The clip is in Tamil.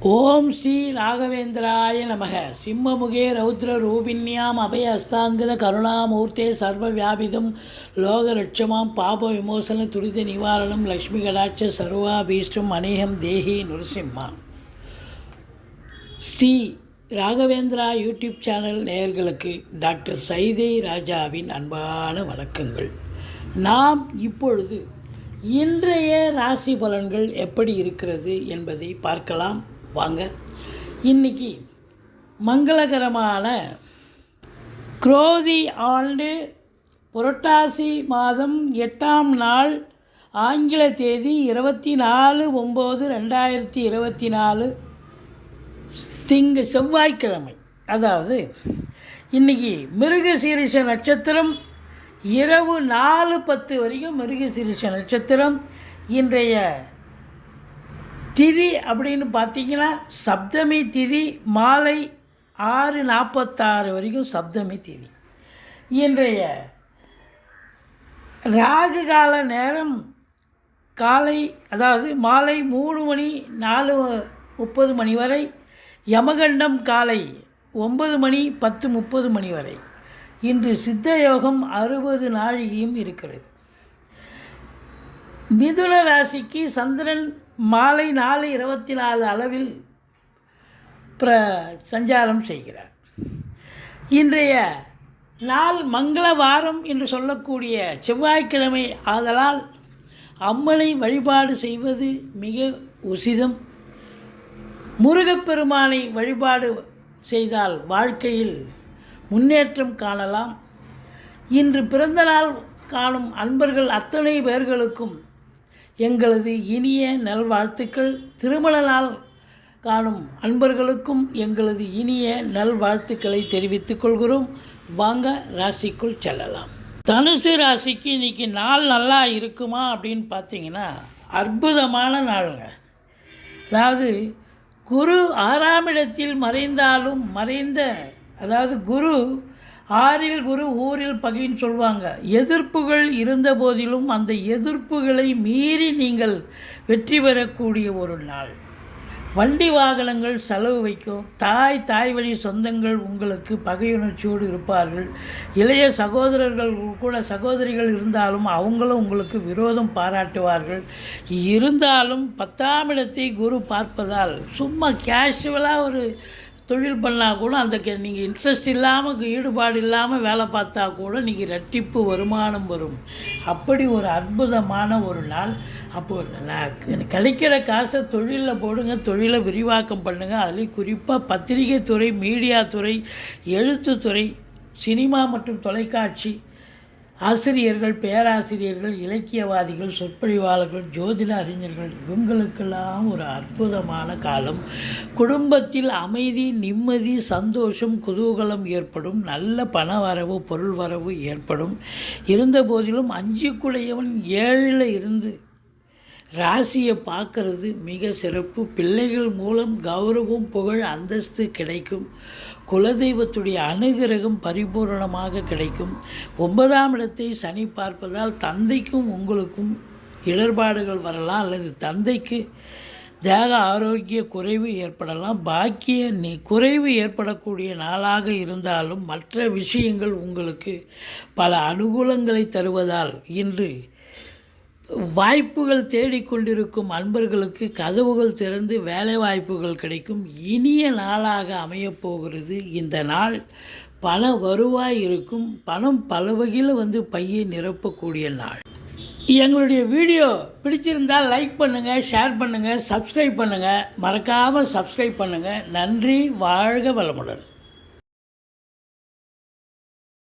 ஓம் ஸ்ரீ ராகவேந்திராய நமக. சிம்மமுகே ரௌத்ர ரூபிண்யாம் அபய அஸ்தாங்கித கருணாமூர்த்தே சர்வ வியாபிதம் லோகரட்சமாம் பாப விமோசன துரித நிவாரணம். லக்ஷ்மி கடாட்ச சர்வாபீஷ்டம் அநேகம் தேஹி நுரசிம்மா. ஸ்ரீ ராகவேந்திரா யூடியூப் சேனல் நேயர்களுக்கு டாக்டர் சைதை ராஜாவின் அன்பான வணக்கங்கள். நாம் இப்பொழுது இன்றைய ராசி பலன்கள் எப்படி இருக்கிறது என்பதை பார்க்கலாம். வாங்க இன்னைக்கு மங்களகரமான குரோதி ஆண்டு புரட்டாசி மாதம் எட்டாம் நாள் ஆங்கில தேதி இருபத்தி நாலு ஒம்பது ரெண்டாயிரத்தி இருபத்தி நாலு திங்க செவ்வாய்க்கிழமை. அதாவது இன்னைக்கு மிருகசீரிஷ நட்சத்திரம் இரவு நாலு பத்து வரைக்கும் மிருகசீரிஷ நட்சத்திரம் இன்றைய திதி அப்படின்னு பார்த்தீங்கன்னா சப்தமி திதி மாலை ஆறு நாற்பத்தாறு வரைக்கும் சப்தமி திதி. இன்றைய ராகு கால நேரம் காலை அதாவது மாலை மூணு மணி நாலு முப்பது மணி வரை யமகண்டம் காலை ஒன்பது மணி பத்து முப்பது மணி வரை. இன்று சித்த யோகம் அறுபது நாழிகையும் இருக்கிறது. மிதுன ராசிக்கு சந்திரன் மாலை நாலு இருபத்தி நாலு அளவில் பிர சஞ்சாரம் செய்கிறார். இன்றைய நாள் மங்கள வாரம் என்று சொல்லக்கூடிய செவ்வாய்க்கிழமை ஆதலால் அம்மனை வழிபாடு செய்வது மிக உசிதம். முருகப்பெருமானை வழிபாடு செய்தால் வாழ்க்கையில் முன்னேற்றம் காணலாம். இன்று பிறந்தநாள் காணும் அன்பர்கள் அத்தனை பேர்களுக்கும் எங்களது இனிய நல்வாழ்த்துக்கள். திருமண நாள் காணும் அன்பர்களுக்கும் எங்களது இனிய நல்வாழ்த்துக்களை தெரிவித்துக் கொள்கிறோம். வாங்க ராசிக்குள் செல்லலாம். தனுசு ராசிக்கு இன்னைக்கு நாள் நல்லா இருக்குமா அப்படின்னு பார்த்தீங்கன்னா அற்புதமான நாளுங்க. அதாவது குரு ஆறாம் இடத்தில் மறைந்தாலும் மறைந்த அதாவது குரு ஆறில் குரு ஊரில் பகைன்னு சொல்லுவாங்க எதிர்ப்புகள் இருந்த போதிலும் அந்த எதிர்ப்புகளை மீறி நீங்கள் வெற்றி பெறக்கூடிய ஒரு நாள். வண்டி வாகனங்கள் செலவு வைக்கும். தாய் தாய் வழி சொந்தங்கள் உங்களுக்கு பகையுணர்ச்சியோடு இருப்பார்கள். இளைய சகோதரர்கள் கூட சகோதரிகள் இருந்தாலும் அவங்களும் உங்களுக்கு விரோதம் பாராட்டுவார்கள். இருந்தாலும் பத்தாம் இடத்தை குரு பார்ப்பதால் சும்மா கேஷுவலாக ஒரு தொழில் பண்ணால் கூட அந்த நீங்கள் இன்ட்ரெஸ்ட் இல்லாமல் ஈடுபாடு இல்லாமல் வேலை பார்த்தா கூட நீங்கள் ரெட்டிப்பு வருமானம் வரும். அப்படி ஒரு அற்புதமான ஒரு நாள். அப்போது நான் கிடைக்கிற காசை தொழிலில் போடுங்க தொழிலை விரிவாக்கம் பண்ணுங்கள் அதுலேயும் குறிப்பாக பத்திரிகை துறை மீடியா துறை எழுத்துத்துறை சினிமா மற்றும் தொலைக்காட்சி ஆசிரியர்கள் பேராசிரியர்கள் இலக்கியவாதிகள் சொற்பொழிவாளர்கள் ஜோதிட அறிஞர்கள் இவங்களுக்கெல்லாம் ஒரு அற்புதமான காலம். குடும்பத்தில் அமைதி நிம்மதி சந்தோஷம் குதூகலம் ஏற்படும். நல்ல பண வரவு பொருள் வரவு ஏற்படும். இருந்த போதிலும் அஞ்சுக்குடையவன் ஏழில் இருந்து ராசியை பார்க்கறது மிக சிறப்பு. பிள்ளைகள் மூலம் கௌரவம் புகழ் அந்தஸ்து கிடைக்கும். குலதெய்வத்துடைய அனுகிரகம் பரிபூரணமாக கிடைக்கும். ஒன்பதாம் இடத்தை சனி பார்ப்பதால் தந்தைக்கும் உங்களுக்கும் இடர்பாடுகள் வரலாம். அல்லது தந்தைக்கு தேக ஆரோக்கிய குறைவு ஏற்படலாம். பாக்கிய நி குறைவு ஏற்படக்கூடிய நாளாக இருந்தாலும் மற்ற விஷயங்கள் உங்களுக்கு பல அனுகூலங்களை தருவதால் இன்று வாய்ப்புகள் தேடிக்கொண்டிருக்கும் அன்பர்களுக்கு கதவுகள் திறந்து வேலை வாய்ப்புகள் கிடைக்கும். இனிய நாளாக அமையப்போகிறது. இந்த நாள் பண வருவாய் இருக்கும். பணம் பல வகையில் வந்து பையை நிரப்பக்கூடிய நாள். எங்களுடைய வீடியோ பிடிச்சிருந்தால் லைக் பண்ணுங்கள் ஷேர் பண்ணுங்கள் சப்ஸ்கிரைப் பண்ணுங்கள் மறக்காமல் சப்ஸ்கிரைப் பண்ணுங்கள் நன்றி வாழ்க வளமுடன்.